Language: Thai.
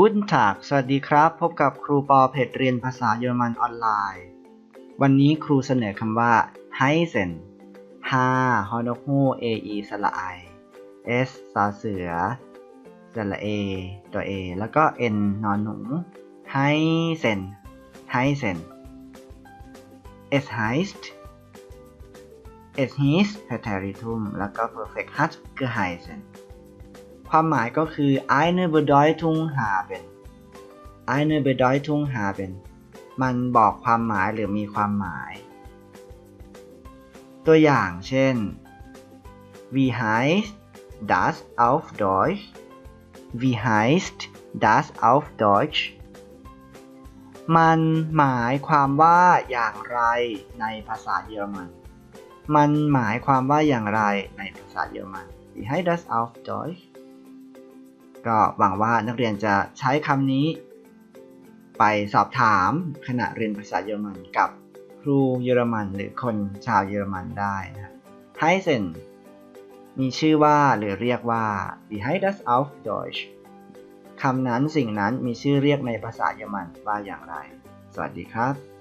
Guten Tag สวัสดีครับ พบกับครูปอเพจเรียนภาษาเยอรมันออนไลน์ วันนี้ครูเสนอคำว่า Heißen ฮาฮอนกฮูเออีสระไอ S สาเสือสระเอตัว A แล้วก็ N นนอนหนู Heißen Heißen Es heißt Es hieß Präteritum แล้วก็ Perfect hat geheißen ค ความหมายก็คือ eine Bedeutung haben eine Bedeutung haben มันบอกความหมายหรือมีความหมาย ตัวอย่างเช่น Wie heißt das auf Deutsch Wie heißt das auf Deutsch มันหมายความว่าอย่างไรในภาษาเยอรมัน มันหมายความว่าอย่างไรในภาษาเยอรมัน Wie heißt das auf Deutsch ก็หวังว่านักเรียนจะใช้คำนี้ ไปสอบถามขณะเรียนภาษาเยอรมันกับครูเยอรมันหรือคนชาวเยอรมันได้นะครับ Heißen มีชื่อว่าหรือเรียกว่า Wie h e i das auf Deutsch คำนั้นสิ่งนั้นมีชื่อเรียกในภาษาเยอรมันว่าอย่างไร สวัสดีครับ